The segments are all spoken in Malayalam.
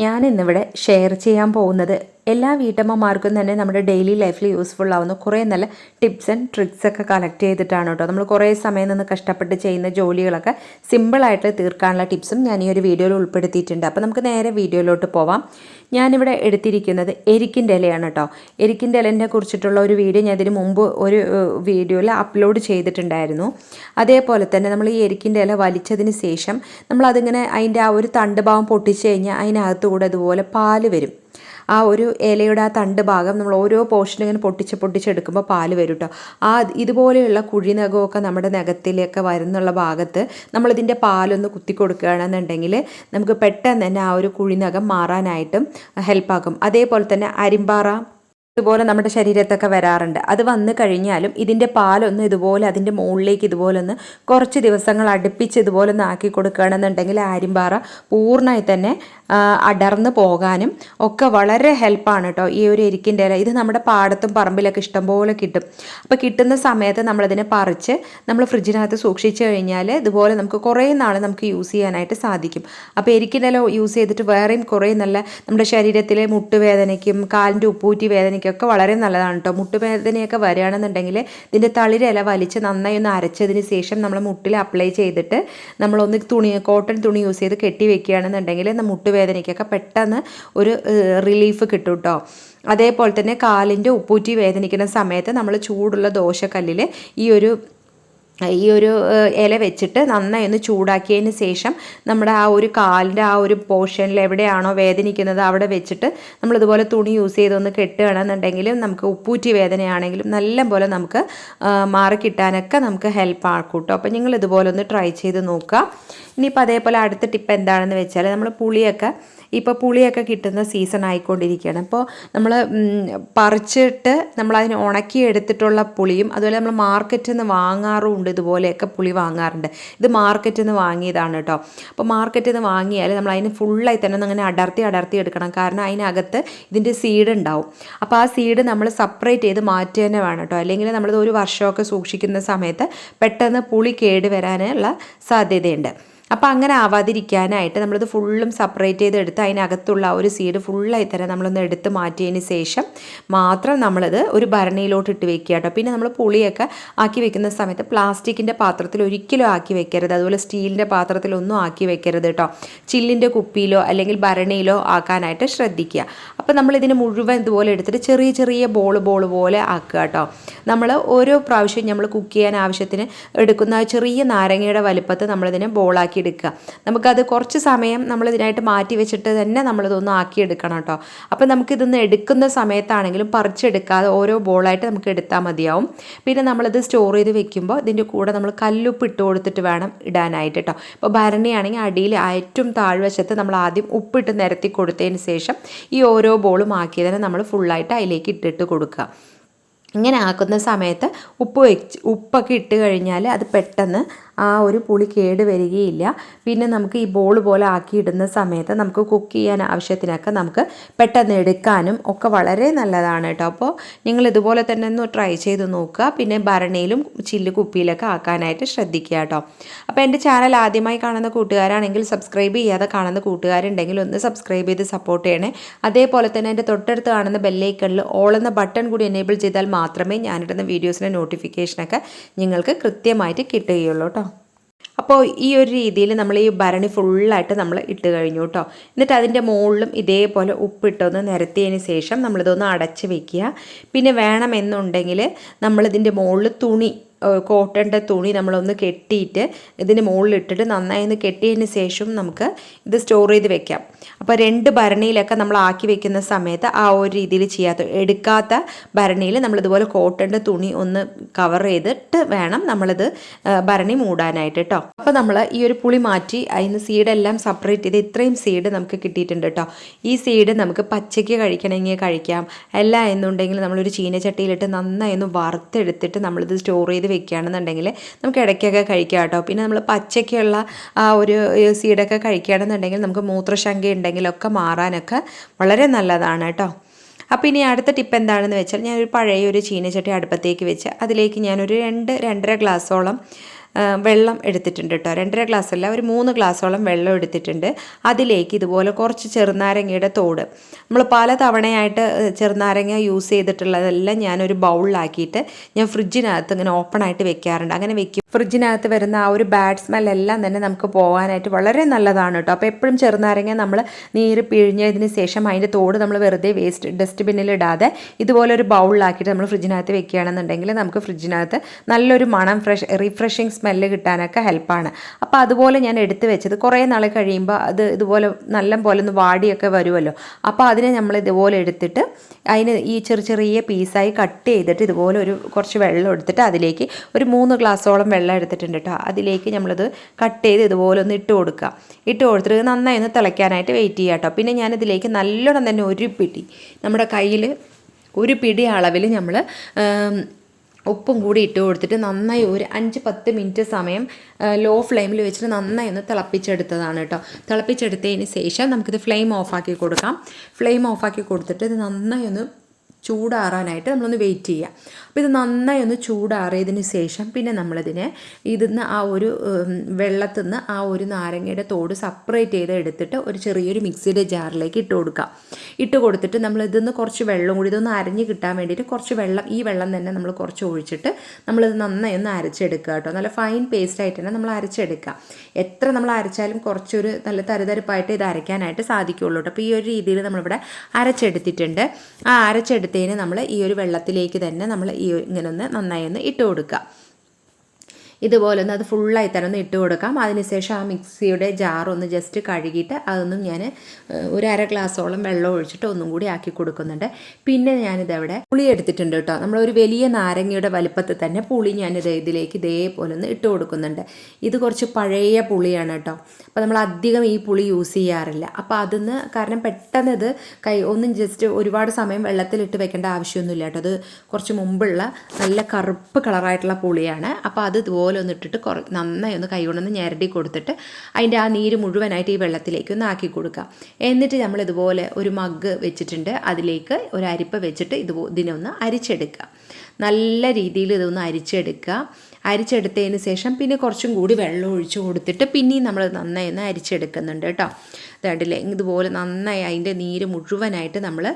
ഞാൻ ഇന്നിവിടെ ഷെയർ ചെയ്യാൻ പോകുന്നത് എല്ലാ വീട്ടമ്മമാർക്കും തന്നെ നമ്മുടെ ഡെയിലി ലൈഫിൽ യൂസ്ഫുൾ ആവുന്ന കുറേ നല്ല ടിപ്സ് ആൻഡ് ട്രിക്സ് ഒക്കെ കളക്ട് ചെയ്തിട്ടാണ് കേട്ടോ നമ്മൾ കുറേ സമയം നിന്ന് കഷ്ടപ്പെട്ട് ചെയ്യുന്ന ജോലികളൊക്കെ സിമ്പിളായിട്ട് തീർക്കാനുള്ള ടിപ്സും ഞാൻ ഈ ഒരു വീഡിയോയിൽ ഉൾപ്പെടുത്തിയിട്ടുണ്ട്. അപ്പോൾ നമുക്ക് നേരെ വീഡിയോയിലോട്ട് പോവാം. ഞാനിവിടെ എടുത്തിരിക്കുന്നത് എരിക്കിന്റെ ഇലയാണ് കേട്ടോ എരിക്കിന്റെ ഇലനെ കുറിച്ചിട്ടുള്ള ഒരു വീഡിയോ ഞാൻ ഇതിന് മുമ്പ് ഒരു വീഡിയോയിൽ അപ്ലോഡ് ചെയ്തിട്ടുണ്ടായിരുന്നു. അതേപോലെ തന്നെ നമ്മൾ ഈ എരിക്കിന്റെ ഇല വലിച്ചതിന് ശേഷം നമ്മളതിങ്ങനെ അതിന്റെ ആ ഒരു തണ്ട് ഭാവം പൊട്ടിച്ച് കഴിഞ്ഞാൽ അതിനകത്തുകൂടെ അതുപോലെ പാൽ വരും. ആ ഒരു ഇലയുടെ ആ തണ്ട് ഭാഗം നമ്മൾ ഓരോ പോർഷനും ഇങ്ങനെ പൊട്ടിച്ച് പൊട്ടിച്ചെടുക്കുമ്പോൾ പാൽ വരും കേട്ടോ ആ ഇതുപോലെയുള്ള കുഴിനഖമൊക്കെ നമ്മുടെ നഖത്തിലൊക്കെ വരുന്നുള്ള ഭാഗത്ത് നമ്മളിതിന്റെ പാലൊന്ന് കുത്തി കൊടുക്കുകയാണെന്നുണ്ടെങ്കിൽ നമുക്ക് പെട്ടെന്ന് തന്നെ ആ ഒരു കുഴിനഖം മാറാനായിട്ടും ഹെൽപ്പാക്കും അതേപോലെ തന്നെ അരിമ്പാറ ഇതുപോലെ നമ്മുടെ ശരീരത്തൊക്കെ വരാറുണ്ട്. അത് വന്നു കഴിഞ്ഞാലും ഇതിന്റെ പാലൊന്ന് ഇതുപോലെ അതിന്റെ മുകളിലേക്ക് ഇതുപോലെ ഒന്ന് കുറച്ച് ദിവസങ്ങൾ അടുപ്പിച്ച് ഇതുപോലെ ഒന്ന് ആക്കി കൊടുക്കുകയാണെന്നുണ്ടെങ്കിൽ ആര്യമ്പാറ പൂർണമായി തന്നെ അടർന്നു പോകാനും ഒക്കെ വളരെ ഹെൽപ്പാണ് കേട്ടോ ഈ ഒരു എരിക്കിന്റെ ഇല. ഇത് നമ്മുടെ പാടത്തും പറമ്പിലൊക്കെ ഇഷ്ടംപോലെ കിട്ടും. അപ്പോൾ കിട്ടുന്ന സമയത്ത് നമ്മളതിനെ പറിച്ച് നമ്മൾ ഫ്രിഡ്ജിനകത്ത് സൂക്ഷിച്ചു കഴിഞ്ഞാൽ ഇതുപോലെ നമുക്ക് കുറേ നാൾ നമുക്ക് യൂസ് ചെയ്യാനായിട്ട് സാധിക്കും. അപ്പോൾ എരിക്കിന്റെ യൂസ് ചെയ്തിട്ട് വേറെയും കുറേ നല്ല നമ്മുടെ ശരീരത്തിലെ മുട്ടുവേദനയ്ക്കും കാലിന്റെ ഉപ്പൂറ്റി വേദനയ്ക്കും വേദനയ്ക്കൊക്കെ വളരെ നല്ലതാണ് കേട്ടോ മുട്ടുവേദനയൊക്കെ വരികയാണെന്നുണ്ടെങ്കിൽ ഇതിന്റെ തളിരില വലിച്ച് നന്നായി ഒന്ന് അരച്ചതിന് ശേഷം നമ്മൾ മുട്ടിൽ അപ്ലൈ ചെയ്തിട്ട് നമ്മളൊന്ന് തുണി കോട്ടൺ തുണി യൂസ് ചെയ്ത് കെട്ടി വെക്കുകയാണെന്നുണ്ടെങ്കിൽ മുട്ടുവേദനയ്ക്കൊക്കെ പെട്ടെന്ന് ഒരു റിലീഫ് കിട്ടും കേട്ടോ അതേപോലെ തന്നെ കാലിന്റെ ഉപ്പൂറ്റി വേദനിക്കുന്ന സമയത്ത് നമ്മൾ ചൂടുള്ള ദോശക്കല്ലിൽ ഈ ഒരു ഈ ഒരു ഇല വെച്ചിട്ട് നന്നായി ഒന്ന് ചൂടാക്കിയതിന് ശേഷം നമ്മുടെ ആ ഒരു കാലിന്റെ ആ ഒരു പോർഷനിൽ എവിടെയാണോ വേദനിക്കുന്നത് അവിടെ വെച്ചിട്ട് നമ്മളിതുപോലെ തുണി യൂസ് ചെയ്തൊന്ന് കെട്ടുകയാണെന്നുണ്ടെങ്കിലും നമുക്ക് ഉപ്പൂറ്റി വേദനയാണെങ്കിലും നല്ല പോലെ നമുക്ക് മാറി കിട്ടാനൊക്കെ നമുക്ക് ഹെൽപ്പ് ആക്കും കേട്ടോ. അപ്പോൾ നിങ്ങൾ ഇതുപോലെ ഒന്ന് ട്രൈ ചെയ്ത് നോക്കുക. ഇനിയിപ്പോൾ അതേപോലെ അടുത്ത ടിപ്പ് എന്താണെന്ന് വെച്ചാൽ നമ്മൾ പുളിയൊക്കെ ഇപ്പോൾ പുളിയൊക്കെ കിട്ടുന്ന സീസൺ ആയിക്കൊണ്ടിരിക്കുകയാണ്. അപ്പോൾ നമ്മൾ പറിച്ചിട്ട് നമ്മളതിന് ഉണക്കി എടുത്തിട്ടുള്ള പുളിയും അതുപോലെ നമ്മൾ മാർക്കറ്റിൽ നിന്ന് വാങ്ങാറുമുണ്ട് ഇതുപോലെയൊക്കെ പുളി വാങ്ങാറുണ്ട്. ഇത് മാർക്കറ്റിൽ നിന്ന് വാങ്ങിയതാണ് കേട്ടോ അപ്പോൾ മാർക്കറ്റിൽ നിന്ന് വാങ്ങിയാൽ നമ്മൾ അതിന് ഫുള്ളായി തന്നെ അങ്ങനെ അടർത്തി അടർത്തി എടുക്കണം. കാരണം അതിനകത്ത് ഇതിന്റെ സീഡ് ഉണ്ടാവും. അപ്പോൾ ആ സീഡ് നമ്മൾ സെപ്പറേറ്റ് ചെയ്ത് മാറ്റുക തന്നെ വേണം കേട്ടോ അല്ലെങ്കിൽ നമ്മളിത് ഒരു വർഷമൊക്കെ സൂക്ഷിക്കുന്ന സമയത്ത് പെട്ടെന്ന് പുളി കേട് വരാനുള്ള സാധ്യതയുണ്ട്. അപ്പോൾ അങ്ങനെ ആവാതിരിക്കാനായിട്ട് നമ്മളിത് ഫുള്ളും സെപ്പറേറ്റ് ചെയ്ത് എടുത്ത് അതിനകത്തുള്ള ആ ഒരു സീഡ് ഫുള്ളായി തന്നെ നമ്മളൊന്ന് എടുത്ത് മാറ്റിയതിന് ശേഷം മാത്രം നമ്മളിത് ഒരു ഭരണിയിലോട്ട് ഇട്ട് വെക്കുക കേട്ടോ. പിന്നെ നമ്മൾ പുളിയൊക്കെ ആക്കി വെക്കുന്ന സമയത്ത് പ്ലാസ്റ്റിക്കിന്റെ പാത്രത്തിൽ ഒരിക്കലും ആക്കി വെക്കരുത്. അതുപോലെ സ്റ്റീലിന്റെ പാത്രത്തിലൊന്നും ആക്കി വെക്കരുത് കേട്ടോ. ചില്ലിന്റെ കുപ്പിയിലോ അല്ലെങ്കിൽ ഭരണിയിലോ ആക്കാനായിട്ട് ശ്രദ്ധിക്കുക. അപ്പോൾ നമ്മളിതിന് മുഴുവൻ ഇതുപോലെ എടുത്തിട്ട് ചെറിയ ചെറിയ ബോൾ ബോൾ പോലെ ആക്കുക കേട്ടോ. നമ്മൾ ഓരോ പ്രാവശ്യം നമ്മൾ കുക്ക് ചെയ്യാൻ ആവശ്യത്തിന് എടുക്കുന്ന ചെറിയ നാരങ്ങയുടെ വലുപ്പത്ത് നമ്മളിതിനെ ബോളാക്കി എടുക്കുക നമുക്കത് കുറച്ച് സമയം നമ്മൾ ഇതിനായിട്ട് മാറ്റി വെച്ചിട്ട് തന്നെ നമ്മളിതൊന്ന് ആക്കിയെടുക്കണം കേട്ടോ. അപ്പോൾ നമുക്കിതൊന്ന് എടുക്കുന്ന സമയത്താണെങ്കിലും പറിച്ചെടുക്കാതെ ഓരോ ബോളായിട്ട് നമുക്ക് എടുത്താൽ മതിയാവും. പിന്നെ നമ്മളിത് സ്റ്റോർ ചെയ്ത് വെക്കുമ്പോൾ ഇതിന്റെ കൂടെ നമ്മൾ കല്ലുപ്പ് ഇട്ട് കൊടുത്തിട്ട് വേണം ഇടാനായിട്ട് കേട്ടോ. ഇപ്പോൾ ഭരണിയാണെങ്കിൽ അടിയിൽ ഏറ്റവും താഴ്വശത്ത് നമ്മൾ ആദ്യം ഉപ്പിട്ട് നിരത്തി കൊടുത്തതിന് ശേഷം ഈ ഓരോ ബോളും ആക്കിയതിനെ നമ്മൾ ഫുള്ളായിട്ട് അതിലേക്ക് ഇട്ടിട്ട് കൊടുക്കുക. ഇങ്ങനെ ആക്കുന്ന സമയത്ത് ഉപ്പ് വെച്ച് ഉപ്പൊക്കെ ഇട്ട് കഴിഞ്ഞാൽ അത് പെട്ടെന്ന് ആ ഒരു പുളി കേട് വരികയില്ല. പിന്നെ നമുക്ക് ഈ ബോൾ പോലെ ആക്കിയിടുന്ന സമയത്ത് നമുക്ക് കുക്ക് ചെയ്യാൻ ആവശ്യത്തിനൊക്കെ നമുക്ക് പെട്ടെന്ന് എടുക്കാനും ഒക്കെ വളരെ നല്ലതാണ് കേട്ടോ. അപ്പോൾ നിങ്ങൾ ഇതുപോലെ തന്നെ ഒന്ന് ട്രൈ ചെയ്ത് നോക്കുക. പിന്നെ ഭരണിയിലും ചില്ല് കുപ്പിയിലൊക്കെ ആക്കാനായിട്ട് ശ്രദ്ധിക്കുക കേട്ടോ. അപ്പോൾ എന്റെ ചാനൽ ആദ്യമായി കാണുന്ന കൂട്ടുകാരാണെങ്കിൽ സബ്സ്ക്രൈബ് ചെയ്യാതെ കാണുന്ന കൂട്ടുകാരുണ്ടെങ്കിൽ ഒന്ന് സബ്സ്ക്രൈബ് ചെയ്ത് സപ്പോർട്ട് ചെയ്യണേ. അതേപോലെ തന്നെ എന്റെ തൊട്ടടുത്ത് കാണുന്ന ബെല്ലൈക്കണിൽ ഓൾ എന്ന ബട്ടൺ കൂടി എനേബിൾ ചെയ്താൽ മാത്രമേ ഞാനിടുന്ന വീഡിയോസിന്റെ നോട്ടിഫിക്കേഷനൊക്കെ നിങ്ങൾക്ക് കൃത്യമായിട്ട് കിട്ടുകയുള്ളൂ കേട്ടോ. അപ്പോൾ ഈ ഒരു രീതിയിൽ നമ്മൾ ഈ ഭരണി ഫുള്ളായിട്ട് നമ്മൾ ഇട്ട് കഴിഞ്ഞു കേട്ടോ. എന്നിട്ട് അതിന്റെ മുകളിലും ഇതേപോലെ ഉപ്പിട്ടൊന്ന് നിരത്തിയതിന് ശേഷം നമ്മളിതൊന്ന് അടച്ച് വെക്കുക. പിന്നെ വേണമെന്നുണ്ടെങ്കിൽ നമ്മളിതിന്റെ മുകളിൽ തുണി കോട്ടന്റെ തുണി നമ്മളൊന്ന് കെട്ടിയിട്ട് ഇതിന് മുകളിലിട്ടിട്ട് നന്നായി ഒന്ന് കെട്ടിയതിന് ശേഷം നമുക്ക് ഇത് സ്റ്റോർ ചെയ്ത് വെക്കാം. അപ്പോൾ രണ്ട് ഭരണിയിലൊക്കെ നമ്മൾ ആക്കി വെക്കുന്ന സമയത്ത് ആ ഒരു രീതിയിൽ ചെയ്യാത്ത എടുക്കാത്ത ഭരണിയിൽ നമ്മളിതുപോലെ കോട്ടന്റെ തുണി ഒന്ന് കവർ ചെയ്തിട്ട് വേണം നമ്മളിത് ഭരണി മൂടാനായിട്ട് കേട്ടോ അപ്പോൾ നമ്മൾ ഈ ഒരു പുളി മാറ്റി അതിന് സീഡെല്ലാം സെപ്പറേറ്റ് ചെയ്ത് ഇത്രയും സീഡ് നമുക്ക് കിട്ടിയിട്ടുണ്ട് കേട്ടോ ഈ സീഡ് നമുക്ക് പച്ചയ്ക്ക് കഴിക്കണമെങ്കിൽ കഴിക്കാം. അല്ല എന്നുണ്ടെങ്കിൽ നമ്മളൊരു ചീനച്ചട്ടിയിലിട്ട് നന്നായി ഒന്ന് വറുത്തെടുത്തിട്ട് നമ്മളിത് സ്റ്റോർ ചെയ്ത് വെക്കുകയാണെന്നുണ്ടെങ്കിൽ നമുക്ക് ഇടയ്ക്കൊക്കെ കഴിക്കാം കേട്ടോ. പിന്നെ നമ്മൾ പച്ചയ്ക്കുള്ള ആ ഒരു സീഡൊക്കെ കഴിക്കുകയാണെന്നുണ്ടെങ്കിൽ നമുക്ക് മൂത്രശങ്ക ഉണ്ടെങ്കിലൊക്കെ മാറാനൊക്കെ വളരെ നല്ലതാണ് കേട്ടോ. അപ്പോൾ ഇനി അടുത്ത ടിപ്പ് എന്താണെന്ന് വെച്ചാൽ ഞാനൊരു പഴയ ഒരു ചീനച്ചട്ടി അടുപ്പത്തേക്ക് വെച്ച് അതിലേക്ക് ഞാനൊരു രണ്ട് രണ്ടര ഗ്ലാസ്സോളം വെള്ളം എടുത്തിട്ടുണ്ട് കേട്ടോ. രണ്ടര ഗ്ലാസ് അല്ല ഒരു മൂന്ന് ഗ്ലാസ്സോളം വെള്ളം എടുത്തിട്ടുണ്ട്. അതിലേക്ക് ഇതുപോലെ കുറച്ച് ചെറുനാരങ്ങയുടെ തോട്. നമ്മൾ പല തവണയായിട്ട് ചെറുനാരങ്ങ യൂസ് ചെയ്തിട്ടുള്ളതെല്ലാം ഞാനൊരു ബൗളിലാക്കിയിട്ട് ഞാൻ ഫ്രിഡ്ജിനകത്ത് ഇങ്ങനെ ഓപ്പൺ ആയിട്ട് വെക്കാറുണ്ട്. അങ്ങനെ വെക്കും. ഫ്രിഡ്ജിനകത്ത് വരുന്ന ആ ഒരു ബാഡ് സ്മെൽ എല്ലാം തന്നെ നമുക്ക് പോകാനായിട്ട് വളരെ നല്ലതാണ് കേട്ടോ. അപ്പോൾ എപ്പോഴും ചെറുനാരങ്ങ നമ്മൾ നീര് പിഴിഞ്ഞതിന് ശേഷം അതിന്റെ തോട് നമ്മൾ വെറുതെ വേസ്റ്റ് ഡസ്റ്റ്ബിന്നിൽ ഇടാതെ ഇതുപോലെ ഒരു ബൗളിലാക്കിയിട്ട് നമ്മൾ ഫ്രിഡ്ജിനകത്ത് വെക്കുകയാണെന്നുണ്ടെങ്കിൽ നമുക്ക് ഫ്രിഡ്ജിനകത്ത് നല്ലൊരു മണം ഫ്രഷ് റിഫ്രഷിങ് സ്മെല്ല് കിട്ടാനൊക്കെ ഹെൽപ്പാണ്. അപ്പോൾ അതുപോലെ ഞാൻ എടുത്തു വെച്ചത് കുറേ നാൾ കഴിയുമ്പോൾ അത് ഇതുപോലെ നല്ല പോലെ ഒന്ന് വാടിയൊക്കെ വരുമല്ലോ അപ്പോൾ അതിനെ നമ്മൾ ഇതുപോലെ എടുത്തിട്ട് അതിന് ഈ ചെറിയ ചെറിയ പീസായി കട്ട് ചെയ്തിട്ട് ഇതുപോലെ ഒരു കുറച്ച് വെള്ളം എടുത്തിട്ട് അതിലേക്ക് ഒരു മൂന്ന് ഗ്ലാസ്സോളം വെള്ളം എടുത്തിട്ടുണ്ട് കേട്ടോ അതിലേക്ക് നമ്മളത് കട്ട് ചെയ്ത് ഇതുപോലെ ഒന്ന് ഇട്ട് കൊടുക്കുക. ഇട്ട് കൊടുത്തിട്ട് നന്നായി ഒന്ന് തിളയ്ക്കാനായിട്ട് വെയിറ്റ് ചെയ്യുക കേട്ടോ പിന്നെ ഞാനിതിലേക്ക് നല്ലോണം തന്നെ ഒരു പിടി നമ്മുടെ കയ്യിൽ ഒരു പിടി അളവിൽ നമ്മൾ ഉപ്പും കൂടി ഇട്ട് കൊടുത്തിട്ട് നന്നായി ഒരു അഞ്ച് പത്ത് മിനിറ്റ് സമയം ലോ ഫ്ലെയിമിൽ വെച്ചിട്ട് നന്നായി ഒന്ന് തിളപ്പിച്ചെടുത്തതാണ് കേട്ടോ. തിളപ്പിച്ചെടുത്തതിന് ശേഷം നമുക്കിത് ഫ്ലെയിം ഓഫാക്കി കൊടുക്കാം. ഫ്ലെയിം ഓഫാക്കി കൊടുത്തിട്ട് ഇത് നന്നായി ഒന്ന് ചൂടാറാനായിട്ട് നമ്മളൊന്ന് വെയിറ്റ് ചെയ്യുക അപ്പോൾ ഇത് നന്നായി ഒന്ന് ചൂടാറിയതിന് ശേഷം പിന്നെ നമ്മളിതിനെ ഇതിന്ന് ആ ഒരു വെള്ളത്തിൽ നിന്ന് ആ ഒരു നാരങ്ങയുടെ തോട് സെപ്പറേറ്റ് ചെയ്ത് എടുത്തിട്ട് ഒരു ചെറിയൊരു മിക്സിയുടെ ജാറിലേക്ക് ഇട്ട് കൊടുക്കുക ഇട്ട് കൊടുത്തിട്ട് നമ്മൾ ഇതിന്ന് കുറച്ച് വെള്ളം കൂടി ഇതൊന്ന് അരഞ്ഞ് കിട്ടാൻ വേണ്ടിയിട്ട് കുറച്ച് വെള്ളം ഈ വെള്ളം തന്നെ നമ്മൾ കുറച്ച് ഒഴിച്ചിട്ട് നമ്മളിത് നന്നായി ഒന്ന് അരച്ചെടുക്കുക കേട്ടോ. നല്ല ഫൈൻ പേസ്റ്റ് ആയിട്ട് തന്നെ നമ്മൾ അരച്ചെടുക്കുക. എത്ര നമ്മൾ അരച്ചാലും കുറച്ചൊരു നല്ല തരുതരപ്പായിട്ട് ഇത് അരയ്ക്കാനായിട്ട് സാധിക്കുള്ളൂ കേട്ടോ. അപ്പോൾ ഈ ഒരു രീതിയിൽ നമ്മളിവിടെ അരച്ചെടുത്തിട്ടുണ്ട്. ആ അരച്ചെടുത്തതിന് നമ്മൾ ഈ ഒരു വെള്ളത്തിലേക്ക് തന്നെ നമ്മൾ ഈ ഇങ്ങനെ ഒന്ന് നന്നായി ഒന്ന് ഇട്ട് കൊടുക്കുക. ഇതുപോലെ ഒന്ന് അത് ഫുള്ളായി തന്നെ ഒന്ന് ഇട്ട് കൊടുക്കാം. അതിനുശേഷം ആ മിക്സിയുടെ ജാറൊന്ന് ജസ്റ്റ് കഴുകിയിട്ട് അതൊന്നും ഞാൻ ഒരു അര ഗ്ലാസ്സോളം വെള്ളം ഒഴിച്ചിട്ട് ഒന്നും കൂടി ആക്കി കൊടുക്കുന്നുണ്ട്. പിന്നെ ഞാനിതവിടെ പുളി എടുത്തിട്ടുണ്ട് കേട്ടോ. നമ്മളൊരു വലിയ നാരങ്ങയുടെ വലുപ്പത്തിൽ തന്നെ പുളി ഞാനിത് ഇതിലേക്ക് ഇതേപോലെ ഒന്ന് ഇട്ട് കൊടുക്കുന്നുണ്ട്. ഇത് കുറച്ച് പഴയ പുളിയാണ് കേട്ടോ. അപ്പോൾ നമ്മൾ അധികം ഈ പുളി യൂസ് ചെയ്യാറില്ല. അപ്പോൾ അതിന്ന് കാരണം പെട്ടെന്ന് ഇത് കൈ ഒന്നും ജസ്റ്റ് ഒരുപാട് സമയം വെള്ളത്തിലിട്ട് വെക്കേണ്ട ആവശ്യമൊന്നുമില്ല കേട്ടോ. അത് കുറച്ച് മുമ്പുള്ള നല്ല കറുപ്പ് കളറായിട്ടുള്ള പുളിയാണ്. അപ്പോൾ അത് ഇതുപോലെ ഒന്ന് ഇട്ടിട്ട് കുറ നന്നായി ഒന്ന് കൈകൊണ്ടൊന്ന് ഞെരടി കൊടുത്തിട്ട് അതിന്റെ ആ നീര് മുഴുവനായിട്ട് ഈ വെള്ളത്തിലേക്ക് ഒന്ന് ആക്കി കൊടുക്കുക. എന്നിട്ട് നമ്മൾ ഇതുപോലെ ഒരു മഗ് വെച്ചിട്ടുണ്ട്. അതിലേക്ക് ഒരു അരിപ്പ വെച്ചിട്ട് ഇത് ഇതിനൊന്ന് അരിച്ചെടുക്കുക. നല്ല രീതിയിൽ ഇതൊന്ന് അരിച്ചെടുക്കുക. അരിച്ചെടുത്തതിന് ശേഷം പിന്നെ കുറച്ചും കൂടി വെള്ളം ഒഴിച്ച് കൊടുത്തിട്ട് പിന്നെയും നമ്മൾ നന്നായി ഒന്ന് അരിച്ചെടുക്കുന്നുണ്ട് കേട്ടോ. ഇതാണ്ടില്ലേ? ഇതുപോലെ നന്നായി അതിന്റെ നീര് മുഴുവനായിട്ട് നമ്മൾ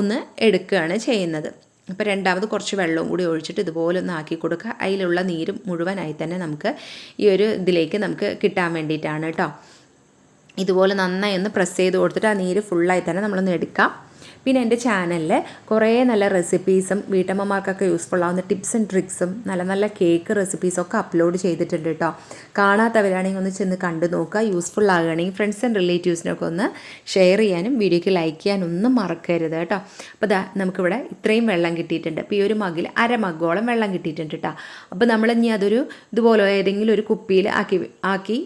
ഒന്ന് എടുക്കുകയാണ് ചെയ്യുന്നത്. അപ്പോൾ രണ്ടാമത് കുറച്ച് വെള്ളവും കൂടി ഒഴിച്ചിട്ട് ഇതുപോലെ ഒന്ന് ആക്കി കൊടുക്കുക. അതിലുള്ള നീരും മുഴുവനായി തന്നെ നമുക്ക് ഈ ഒരു ഇതിലേക്ക് നമുക്ക് കിട്ടാൻ വേണ്ടിയിട്ടാണ് കേട്ടോ. ഇതുപോലെ നന്നായി ഒന്ന് പ്രസ് ചെയ്ത് കൊടുത്തിട്ട് ആ നീര് ഫുള്ളായി തന്നെ നമ്മളൊന്ന് എടുക്കാം. പിന്നെ എന്റെ ചാനലിൽ കുറേ നല്ല റെസിപ്പീസും വീട്ടമ്മമാർക്കൊക്കെ യൂസ്ഫുൾ ആവുന്ന ടിപ്സ് ആൻഡ് ട്രിക്സും നല്ല നല്ല കേക്ക് റെസിപ്പീസും ഒക്കെ അപ്ലോഡ് ചെയ്തിട്ടുണ്ട് കേട്ടോ കാണാത്തവരാണെങ്കിൽ ഒന്ന് ചെന്ന് കണ്ടു നോക്കുക. യൂസ്ഫുൾ ആകുകയാണെങ്കിൽ ഫ്രണ്ട്സ് ആൻഡ് റിലേറ്റീവ്സിനൊക്കെ ഒന്ന് ഷെയർ ചെയ്യാനും വീഡിയോയ്ക്ക് ലൈക്ക് ചെയ്യാനും ഒന്നും മറക്കരുത് കേട്ടോ അപ്പോൾ ദാ നമുക്കിവിടെ ഇത്രയും വെള്ളം കിട്ടിയിട്ടുണ്ട്. അപ്പോൾ ഈ ഒരു മഗിൽ അര മഗ്ഗോളം വെള്ളം കിട്ടിയിട്ടുണ്ട് കേട്ടോ അപ്പോൾ നമ്മൾ ഇനി അതൊരു ഇതുപോലെ ഏതെങ്കിലും ഒരു കുപ്പിയിൽ ആക്കി ആക്കി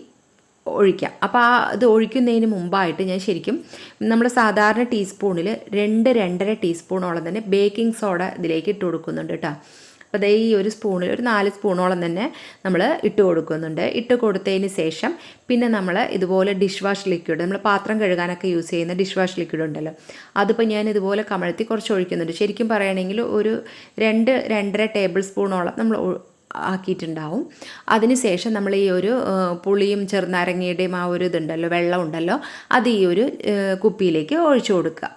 ഒഴിക്കാം. അപ്പോൾ ആ ഇത് ഒഴിക്കുന്നതിന് മുമ്പായിട്ട് ഞാൻ ശരിക്കും നമ്മൾ സാധാരണ ടീസ്പൂണിൽ രണ്ട് രണ്ടര ടീസ്പൂണോളം തന്നെ ബേക്കിംഗ് സോഡ ഇതിലേക്ക് ഇട്ട് കൊടുക്കുന്നുണ്ട് കേട്ടോ. അപ്പോൾ ദേ ഈ ഒരു സ്പൂണിൽ ഒരു നാല് സ്പൂണോളം തന്നെ നമ്മൾ ഇട്ട് കൊടുക്കുന്നുണ്ട്. ഇട്ട് കൊടുത്തതിന് ശേഷം പിന്നെ നമ്മൾ ഇതുപോലെ ഡിഷ് വാഷ് ലിക്വിഡ് നമ്മൾ പാത്രം കഴുകാനൊക്കെ യൂസ് ചെയ്യുന്ന ഡിഷ് വാഷ് ലിക്വിഡ് ഉണ്ടല്ലോ. അതിപ്പോൾ ഞാൻ ഇതുപോലെ കമഴ്ത്തി കുറച്ച് ഒഴിക്കുന്നുണ്ട്. ശരിക്കും പറയുകയാണെങ്കിൽ ഒരു രണ്ട് രണ്ടര ടേബിൾ സ്പൂണോളം നമ്മൾ ആക്കിയിട്ടുണ്ടാവും. അതിനുശേഷം നമ്മൾ ഈ ഒരു പുളിയും ചെറുനാരങ്ങയുടെയും ആ ഒരു ഇതുണ്ടല്ലോ വെള്ളം ഉണ്ടല്ലോ അത് ഈ ഒരു കുപ്പിയിലേക്ക് ഒഴിച്ചു കൊടുക്കുക.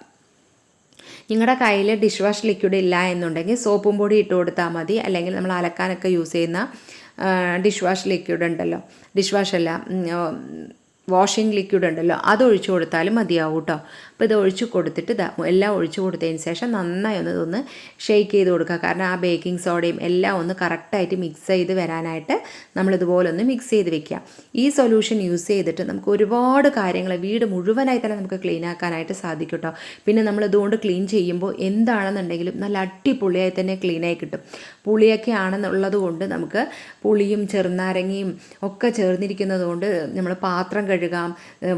നിങ്ങളുടെ കയ്യിൽ ഡിഷ് വാഷ് ലിക്വിഡ് ഇല്ല എന്നുണ്ടെങ്കിൽ സോപ്പും പൊടി ഇട്ട് കൊടുത്താൽ മതി. അല്ലെങ്കിൽ നമ്മൾ അലക്കാനൊക്കെ യൂസ് ചെയ്യുന്ന ഡിഷ് വാഷ് ലിക്വിഡ് ഉണ്ടല്ലോ. ഡിഷ് വാഷ് അല്ല വാഷിംഗ് ലിക്വിഡ് ഉണ്ടല്ലോ അത് ഒഴിച്ചു കൊടുത്താലും മതിയാവും കേട്ടോ അപ്പോൾ ഇത് ഒഴിച്ച് കൊടുത്തിട്ട് ഇതാ എല്ലാം ഒഴിച്ച് കൊടുത്തതിന് ശേഷം നന്നായി ഒന്ന് ഇതൊന്ന് ഷെയ്ക്ക് ചെയ്ത് കൊടുക്കുക. കാരണം ആ ബേക്കിംഗ് സോഡയും എല്ലാം ഒന്ന് കറക്റ്റായിട്ട് മിക്സ് ചെയ്ത് വരാനായിട്ട് നമ്മളിതുപോലെ ഒന്ന് മിക്സ് ചെയ്ത് വെക്കുക. ഈ സൊല്യൂഷൻ യൂസ് ചെയ്തിട്ട് നമുക്ക് ഒരുപാട് കാര്യങ്ങൾ വീട് മുഴുവനായി തന്നെ നമുക്ക് ക്ലീൻ ആക്കാനായിട്ട് സാധിക്കും കേട്ടോ. പിന്നെ നമ്മൾ ഇതുകൊണ്ട് ക്ലീൻ ചെയ്യുമ്പോൾ എന്താണെന്നുണ്ടെങ്കിലും നല്ല അടിപൊളിയായി തന്നെ ക്ലീനായി കിട്ടും. പുളിയൊക്കെ ആണെന്നുള്ളത് കൊണ്ട് നമുക്ക് പുളിയും ചെറുനാരങ്ങയും ഒക്കെ ചേർന്നിരിക്കുന്നത് കൊണ്ട് നമ്മൾ പാത്രം കഴുകാം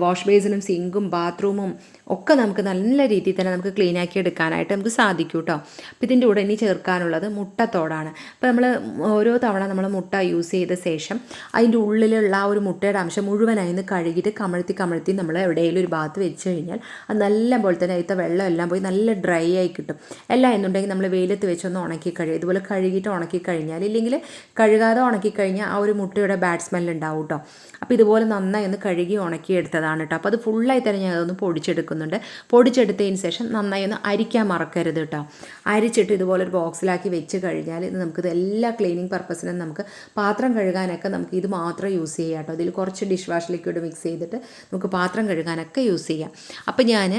വാഷ് ബേസിനും സിങ്കും ബാത്റൂമും ഒക്കെ ഒക്കെ നമുക്ക് നല്ല രീതിയിൽ തന്നെ നമുക്ക് ക്ലീൻ ആക്കി എടുക്കാനായിട്ട് നമുക്ക് സാധിക്കും കേട്ടോ അപ്പോൾ ഇതിന്റെ കൂടെ ഇനി ചേർക്കാനുള്ളത് മുട്ടത്തോടാണ്. അപ്പോൾ നമ്മൾ ഓരോ തവണ നമ്മൾ മുട്ട യൂസ് ചെയ്ത ശേഷം അതിന്റെ ഉള്ളിലുള്ള ആ ഒരു മുട്ടയുടെ അംശം മുഴുവനായി ഒന്ന് കഴുകിയിട്ട് കമഴ്ത്തി കമഴ്ത്തി നമ്മൾ എവിടെയെങ്കിലും ഒരു ഭാഗത്ത് വെച്ച് കഴിഞ്ഞാൽ അത് നല്ല പോലെ തന്നെ അതിലത്തെ വെള്ളം എല്ലാം പോയി നല്ല ഡ്രൈ ആയി കിട്ടും. അല്ല എന്നുണ്ടെങ്കിൽ നമ്മൾ വെയിലത്ത് വെച്ചൊന്ന് ഉണക്കി കഴിയും ഇതുപോലെ കഴുകിയിട്ട് ഉണക്കി കഴിഞ്ഞാൽ ഇല്ലെങ്കിൽ കഴുകാതെ ഉണക്കി കഴിഞ്ഞാൽ ആ ഒരു മുട്ടയുടെ ബാഡ് സ്മെല്ല് ഉണ്ടാവും കേട്ടോ അപ്പോൾ ഇതുപോലെ നന്നായി ഒന്ന് കഴുകി ഉണക്കി എടുത്തതാണ് കേട്ടോ അപ്പോൾ അത് ഫുള്ളായി തന്നെ ഞാൻ അതൊന്ന് പൊടിച്ചെടുക്കുന്നുണ്ട്. പൊടിച്ചെടുത്തതിന് ശേഷം നന്നായി ഒന്ന് അരിക്കാൻ മറക്കരുത് കേട്ടോ. അരിച്ചിട്ട് ഇതുപോലെ ഒരു ബോക്സിലാക്കി വെച്ച് കഴിഞ്ഞാൽ ഇത് നമുക്കിത് എല്ലാ ക്ലീനിങ് പർപ്പസിനും നമുക്ക് പാത്രം കഴുകാനൊക്കെ നമുക്ക് ഇത് മാത്രം യൂസ് ചെയ്യാം കേട്ടോ. ഇതിൽ കുറച്ച് ഡിഷ് വാഷ് ലിക്വിഡ് മിക്സ് ചെയ്തിട്ട് നമുക്ക് പാത്രം കഴുകാനൊക്കെ യൂസ് ചെയ്യാം. അപ്പോൾ ഞാൻ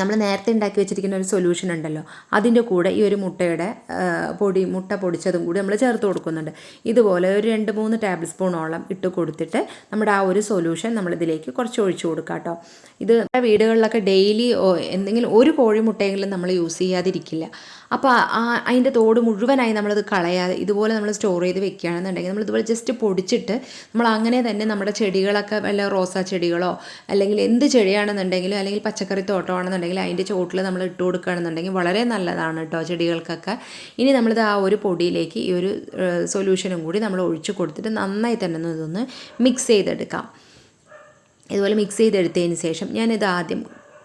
നമ്മൾ നേരത്തെ ഉണ്ടാക്കി വെച്ചിരിക്കുന്ന ഒരു സൊല്യൂഷൻ ഉണ്ടല്ലോ. അതിന്റെ കൂടെ ഈ ഒരു മുട്ടയുടെ പൊടി മുട്ട പൊടിച്ചതും കൂടി നമ്മൾ ചേർത്ത് കൊടുക്കുന്നുണ്ട്. ഇതുപോലെ ഒരു രണ്ട് മൂന്ന് ടേബിൾ സ്പൂണോളം ഇട്ട് കൊടുത്തിട്ട് നമ്മുടെ ആ ഒരു സൊല്യൂഷൻ നമ്മളിതിലേക്ക് കുറച്ച് ഒഴിച്ചു കൊടുക്കാം കേട്ടോ. ഇത് വീടുകളിലൊക്കെ ഡെയിലി എന്തെങ്കിലും ഒരു കോഴിമുട്ടയെങ്കിലും നമ്മൾ യൂസ് ചെയ്യാതിരിക്കില്ല. അപ്പോൾ അതിന്റെ തോട് മുഴുവനായി നമ്മളത് കളയാതെ ഇതുപോലെ നമ്മൾ സ്റ്റോർ ചെയ്ത് വെക്കുകയാണെന്നുണ്ടെങ്കിൽ നമ്മൾ ഇതുപോലെ ജസ്റ്റ് പൊടിച്ചിട്ട് നമ്മൾ അങ്ങനെ തന്നെ നമ്മുടെ ചെടികളൊക്കെ വല്ല റോസാ ചെടികളോ അല്ലെങ്കിൽ എന്ത് ചെടിയാണെന്നുണ്ടെങ്കിലും അല്ലെങ്കിൽ പച്ചക്കറി തോട്ടമാണെന്നുണ്ടെങ്കിൽ അതിന്റെ ചോട്ടിൽ നമ്മൾ ഇട്ട് കൊടുക്കുകയാണെന്നുണ്ടെങ്കിൽ വളരെ നല്ലതാണ് കേട്ടോ ചെടികൾക്കൊക്കെ. ഇനി നമ്മളിത് ആ ഒരു പൊടിയിലേക്ക് ഈ ഒരു സൊല്യൂഷനും കൂടി നമ്മൾ ഒഴിച്ചു കൊടുത്തിട്ട് നന്നായി തന്നെ ഇതൊന്ന് മിക്സ് ചെയ്തെടുക്കാം. ഇതുപോലെ മിക്സ് ചെയ്തെടുത്തതിന് ശേഷം ഞാനിത് ആദ്യം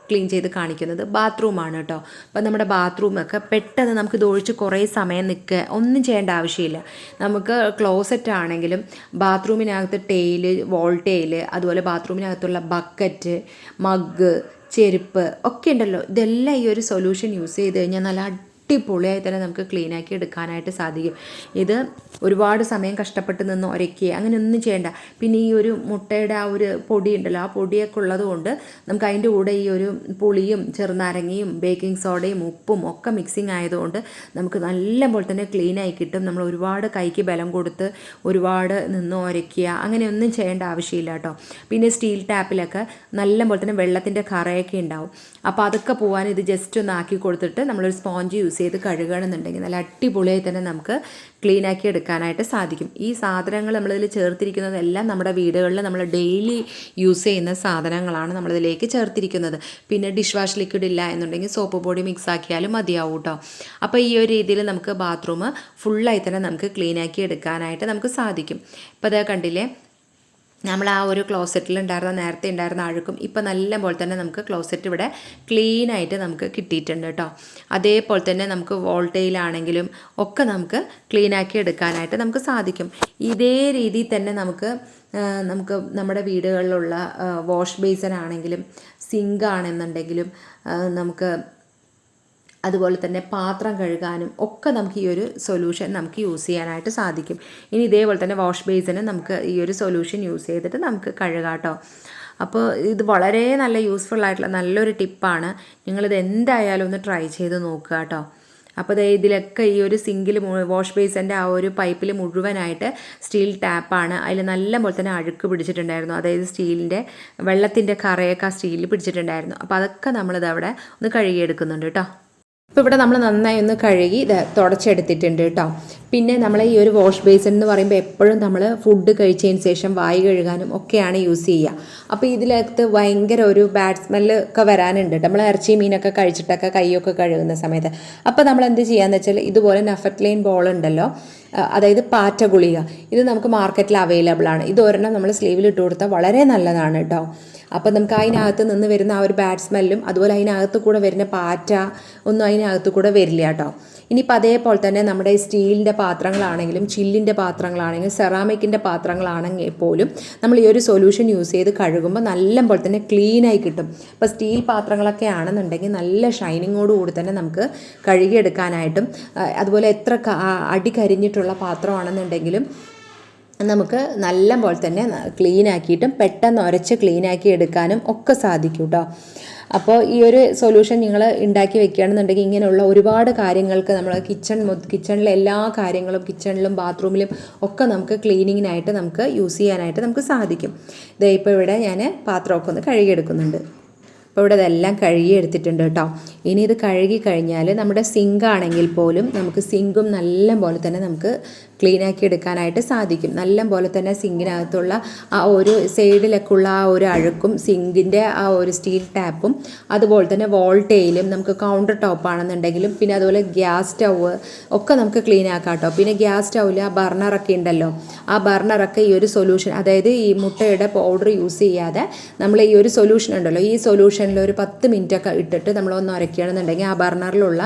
ക്ലീൻ ചെയ്ത് കാണിക്കുന്നത് ബാത്റൂമാണ് കേട്ടോ. അപ്പം നമ്മുടെ ബാത്റൂമൊക്കെ പെട്ടെന്ന് നമുക്ക് ഇത് ഒഴിച്ച് കുറേ സമയം നിൽക്കുക ഒന്നും ചെയ്യേണ്ട ആവശ്യമില്ല. നമുക്ക് ക്ലോസറ്റ് ആണെങ്കിലും ബാത്റൂമിനകത്ത് ടെയിൽ വോൾ ടെയിൽ അതുപോലെ ബാത്റൂമിനകത്തുള്ള ബക്കറ്റ് മഗ് ചെരുപ്പ് ഒക്കെ ഉണ്ടല്ലോ. ഇതെല്ലാം ഈ ഒരു സൊല്യൂഷൻ യൂസ് ചെയ്ത് കഴിഞ്ഞാൽ നല്ല അടിപൊളിയായി തന്നെ നമുക്ക് ക്ലീൻ ആക്കി എടുക്കാനായിട്ട് സാധിക്കും. ഇത് ഒരുപാട് സമയം കഷ്ടപ്പെട്ട് നിന്ന് ഒരയ്ക്കുക അങ്ങനെ ഒന്നും ചെയ്യേണ്ട. പിന്നെ ഈ ഒരു മുട്ടയുടെ ആ ഒരു പൊടി ഉണ്ടല്ലോ ആ പൊടിയൊക്കെ ഉള്ളത് കൊണ്ട് നമുക്ക് അതിന്റെ കൂടെ ഈ ഒരു പുളിയും ചെറുനാരങ്ങയും ബേക്കിംഗ് സോഡയും ഉപ്പും ഒക്കെ മിക്സിങ് ആയതുകൊണ്ട് നമുക്ക് നല്ല പോലെ തന്നെ ക്ലീൻ ആയി കിട്ടും. നമ്മൾ ഒരുപാട് കൈക്ക് ബലം കൊടുത്ത് ഒരുപാട് നിന്ന് ഒരയ്ക്കുക അങ്ങനെ ഒന്നും ചെയ്യേണ്ട ആവശ്യമില്ല കേട്ടോ. പിന്നെ സ്റ്റീൽ ടാപ്പിലൊക്കെ നല്ല പോലെ തന്നെ വെള്ളത്തിന്റെ കറയൊക്കെ ഉണ്ടാവും. അപ്പോൾ അതൊക്കെ പോകാൻ ഇത് ജസ്റ്റ് ഒന്ന് ആക്കി കൊടുത്തിട്ട് നമ്മളൊരു സ്പോഞ്ച് യൂസ് ചെയ്ത് കഴുകണമെന്നുണ്ടെങ്കിൽ നല്ല അടിപൊളിയായി തന്നെ നമുക്ക് ക്ലീൻ ആക്കി എടുക്കാനായിട്ട് സാധിക്കും. ഈ സാധനങ്ങൾ നമ്മളിതിൽ ചേർത്തിരിക്കുന്നതെല്ലാം നമ്മുടെ വീടുകളിൽ നമ്മൾ ഡെയിലി യൂസ് ചെയ്യുന്ന സാധനങ്ങളാണ് നമ്മളിതിലേക്ക് ചേർത്തിരിക്കുന്നത്. പിന്നെ ഡിഷ് വാഷ് ലിക്വിഡ് ഇല്ല എന്നുണ്ടെങ്കിൽ സോപ്പ് പൊടി മിക്സ് ആക്കിയാലും മതിയാവും കേട്ടോ അപ്പോൾ ഈ ഒരു രീതിയിൽ നമുക്ക് ബാത്റൂം ഫുള്ളായി തന്നെ നമുക്ക് ക്ലീൻ ആക്കി എടുക്കാനായിട്ട് നമുക്ക് സാധിക്കും. ഇപ്പോൾ അത് കണ്ടില്ലേ നമ്മൾ ആ ഒരു ക്ലോസറ്റിൽ ഉണ്ടായിരുന്ന നേരത്തെ ഉണ്ടായിരുന്ന അഴുക്കും ഇപ്പം നല്ല പോലെ തന്നെ നമുക്ക് ക്ലോസറ്റ് ഇവിടെ ക്ലീൻ ആയിട്ട് നമുക്ക് കിട്ടിയിട്ടുണ്ട് കേട്ടോ. അതേപോലെ തന്നെ നമുക്ക് വോൾട്ടയിലാണെങ്കിലും ഒക്കെ നമുക്ക് ക്ലീൻ ആക്കി എടുക്കാനായിട്ട് നമുക്ക് സാധിക്കും. ഇതേ രീതിയിൽ തന്നെ നമുക്ക് നമുക്ക് നമ്മുടെ വീടുകളിലുള്ള വാഷ് ബേസൺ ആണെങ്കിലും സിങ്ക് ആണെന്നുണ്ടെങ്കിലും നമുക്ക് അതുപോലെ തന്നെ പാത്രം കഴുകാനും ഒക്കെ നമുക്ക് ഈ ഒരു സൊല്യൂഷൻ നമുക്ക് യൂസ് ചെയ്യാനായിട്ട് സാധിക്കും. ഇനി ഇതേപോലെ തന്നെ വാഷ് ബേസിന് നമുക്ക് ഈ ഒരു സൊല്യൂഷൻ യൂസ് ചെയ്തിട്ട് നമുക്ക് കഴുകാട്ടോ അപ്പോൾ ഇത് വളരെ നല്ല യൂസ്ഫുൾ ആയിട്ടുള്ള നല്ലൊരു ടിപ്പാണ് നിങ്ങളിത് എന്തായാലും ഒന്ന് ട്രൈ ചെയ്ത് നോക്കുക കേട്ടോ അപ്പോൾ ദേ ഇതിലൊക്കെ ഈ ഒരു സിങ്കിൽ വാഷ് ബേസിന്റെ ആ ഒരു പൈപ്പിൽ മുഴുവനായിട്ട് സ്റ്റീൽ ടാപ്പാണ് അതിൽ നല്ല പോലെ തന്നെ അഴുക്ക് പിടിച്ചിട്ടുണ്ടായിരുന്നു. അതായത് സ്റ്റീലിന്റെ വെള്ളത്തിന്റെ കറയൊക്കെ ആ സ്റ്റീലിൽ പിടിച്ചിട്ടുണ്ടായിരുന്നു. അപ്പോൾ അതൊക്കെ നമ്മളിത് അവിടെ ഒന്ന് കഴുകിയെടുക്കുന്നുണ്ട് കേട്ടോ ഇപ്പോൾ ഇവിടെ നമ്മൾ നന്നായി ഒന്ന് കഴുകി തുടച്ചെടുത്തിട്ടുണ്ട് കേട്ടോ പിന്നെ നമ്മൾ ഈ ഒരു വാഷ് ബേസിൻ എന്ന് പറയുമ്പോൾ എപ്പോഴും നമ്മൾ ഫുഡ് കഴിച്ചതിന് ശേഷം വായി കഴുകാനും ഒക്കെയാണ് യൂസ് ചെയ്യുക അപ്പോൾ ഇതിലകത്ത് ഭയങ്കര ഒരു ബാഡ് സ്മെല്ല് ഒക്കെ വരാനുണ്ട് നമ്മൾ ഇറച്ചി മീനൊക്കെ കഴിച്ചിട്ടൊക്കെ കൈയൊക്കെ കഴുകുന്ന സമയത്ത്. അപ്പോൾ നമ്മൾ എന്ത് ചെയ്യാന്ന് വെച്ചാൽ ഇതുപോലെ നഫറ്റ്ലൈൻ ബോൾ ഉണ്ടല്ലോ അതായത് പാറ്റ ഗുളിക. ഇത് നമുക്ക് മാർക്കറ്റിൽ അവൈലബിൾ ആണ്. ഇത് ഒരെണ്ണം നമ്മൾ സ്ലീവിൽ ഇട്ട് കൊടുത്താൽ വളരെ നല്ലതാണ് കേട്ടോ അപ്പോൾ നമുക്ക് അതിനകത്ത് നിന്ന് വരുന്ന ആ ഒരു ബാഡ് സ്മെല്ലും അതുപോലെ അതിനകത്ത് കൂടെ വരുന്ന പാറ്റ ഒന്നും അതിനകത്ത് കൂടെ വരില്ല കേട്ടോ. ഇനിയിപ്പോൾ അതേപോലെ തന്നെ നമ്മുടെ സ്റ്റീലിന്റെ പാത്രങ്ങളാണെങ്കിലും ചില്ലിന്റെ പാത്രങ്ങളാണെങ്കിലും സെറാമിക്കിന്റെ പാത്രങ്ങളാണെങ്കിൽ പോലും നമ്മൾ ഈ ഒരു സൊല്യൂഷൻ യൂസ് ചെയ്ത് കഴുകുമ്പോൾ നല്ല പോലെ തന്നെ ക്ലീനായി കിട്ടും. ഇപ്പോൾ സ്റ്റീൽ പാത്രങ്ങളൊക്കെ ആണെന്നുണ്ടെങ്കിൽ നല്ല ഷൈനിങ്ങോട് കൂടി തന്നെ നമുക്ക് കഴുകിയെടുക്കാനായിട്ടും അതുപോലെ എത്ര അടി കരിഞ്ഞിട്ടുള്ള പാത്രമാണെന്നുണ്ടെങ്കിലും നമുക്ക് നല്ല പോലെ തന്നെ ക്ലീൻ ആക്കിയിട്ടും പെട്ടെന്ന് ഉരച്ച് ക്ലീൻ ആക്കി എടുക്കാനും ഒക്കെ സാധിക്കും കേട്ടോ അപ്പോൾ ഈ ഒരു സൊല്യൂഷൻ നിങ്ങൾ ഉണ്ടാക്കി വെക്കുകയാണെന്നുണ്ടെങ്കിൽ ഇങ്ങനെയുള്ള ഒരുപാട് കാര്യങ്ങൾക്ക് നമ്മൾ കിച്ചൺ കിച്ചണിലെ എല്ലാ കാര്യങ്ങളും കിച്ചണിലും ബാത്റൂമിലും ഒക്കെ നമുക്ക് ക്ലീനിങ്ങിനായിട്ട് നമുക്ക് യൂസ് ചെയ്യാനായിട്ട് നമുക്ക് സാധിക്കും. ഇതേ ഇപ്പോൾ ഇവിടെ ഞാൻ പാത്രമൊക്കെ ഒന്ന് കഴുകിയെടുക്കുന്നുണ്ട് അപ്പോൾ ഇവിടെ ഇതെല്ലാം കഴുകി എടുത്തിട്ടുണ്ട് കേട്ടോ ഇനി ഇത് കഴുകി കഴിഞ്ഞാൽ നമ്മുടെ സിങ്ക് ആണെങ്കിൽ പോലും നമുക്ക് സിങ്കും നല്ല പോലെ തന്നെ നമുക്ക് ക്ലീൻ ആക്കി എടുക്കാനായിട്ട് സാധിക്കും. നല്ല പോലെ തന്നെ സിങ്കിനകത്തുള്ള ആ ഒരു സൈഡിലൊക്കെ ഉള്ള ആ ഒരു അഴുക്കും സിങ്കിന്റെ ആ ഒരു സ്റ്റീൽ ടാപ്പും അതുപോലെ തന്നെ വോൾട്ടേലും നമുക്ക് കൗണ്ടർ ടോപ്പ് ആണെന്നുണ്ടെങ്കിലും പിന്നെ അതുപോലെ ഗ്യാസ് സ്റ്റൗവ് ഒക്കെ നമുക്ക് ക്ലീൻ ആക്കാം കേട്ടോ. പിന്നെ ഗ്യാസ് സ്റ്റൗവിൽ ആ ബർണറൊക്കെ ഉണ്ടല്ലോ. ആ ബർണറൊക്കെ ഈ ഒരു സൊല്യൂഷൻ അതായത് ഈ മുട്ടയുടെ പൗഡർ യൂസ് ചെയ്യാതെ നമ്മൾ ഈ ഒരു സൊല്യൂഷൻ ഉണ്ടല്ലോ. ഈ സൊല്യൂഷനിൽ ഒരു പത്ത് മിനിറ്റ് ഒക്കെ ഇട്ടിട്ട് നമ്മൾ ഒന്ന് ഉരയ്ക്കുകയാണെന്നുണ്ടെങ്കിൽ ആ ബർണറിലുള്ള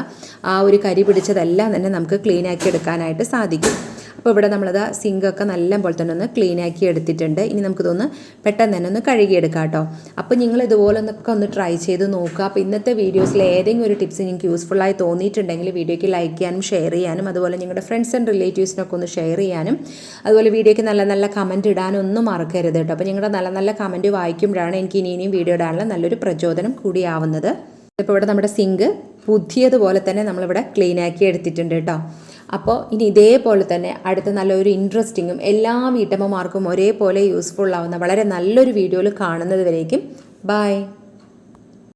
ആ ഒരു കരി പിടിച്ചതെല്ലാം തന്നെ നമുക്ക് ക്ലീൻ ആക്കി എടുക്കാനായിട്ട് സാധിക്കും. അപ്പോൾ ഇവിടെ നമ്മളത് സിങ്കൊക്കെ നല്ല പോലെ തന്നെ ഒന്ന് ക്ലീൻ ആക്കി എടുത്തിട്ടുണ്ട്. ഇനി നമുക്കിതൊന്ന് പെട്ടെന്ന് തന്നെ ഒന്ന് കഴുകിയെടുക്കാം കേട്ടോ. അപ്പോൾ നിങ്ങൾ ഇതുപോലെ ഒന്നൊക്കെ ഒന്ന് ട്രൈ ചെയ്ത് നോക്കുക. അപ്പോൾ ഇന്നത്തെ വീഡിയോസിൽ ഏതെങ്കിലും ഒരു ടിപ്സ് നിങ്ങൾക്ക് യൂസ്ഫുള്ളായി തോന്നിയിട്ടുണ്ടെങ്കിൽ വീഡിയോയ്ക്ക് ലൈക്ക് ചെയ്യാനും ഷെയർ ചെയ്യാനും അതുപോലെ നിങ്ങളുടെ ഫ്രണ്ട്സ് ആൻഡ് റിലേറ്റീവ്സിനൊക്കെ ഒന്ന് ഷെയർ ചെയ്യാനും അതുപോലെ വീഡിയോയ്ക്ക് നല്ല നല്ല കമന്റ് ഇടാനും ഒന്നും മറക്കരുത് കേട്ടോ. അപ്പോൾ നിങ്ങളുടെ നല്ല നല്ല കമന്റ് വായിക്കുമ്പോഴാണ് എനിക്ക് ഇനി ഇനിയും വീഡിയോ ഇടാനുള്ള നല്ലൊരു പ്രചോദനം കൂടിയാവുന്നത്. ഇപ്പോൾ ഇവിടെ നമ്മുടെ സിങ്ക് പുതിയതുപോലെ തന്നെ നമ്മളിവിടെ ക്ലീൻ ആക്കി എടുത്തിട്ടുണ്ട് കേട്ടോ. അപ്പോൾ ഇനി ഇതേപോലെ തന്നെ അടുത്ത നല്ലൊരു ഇൻട്രസ്റ്റിങ്ങും എല്ലാ വീട്ടമ്മമാർക്കും ഒരേപോലെ യൂസ്ഫുൾ ആവുന്ന വളരെ നല്ലൊരു വീഡിയോയിൽ കാണുന്നത് വരേക്കും. ബൈ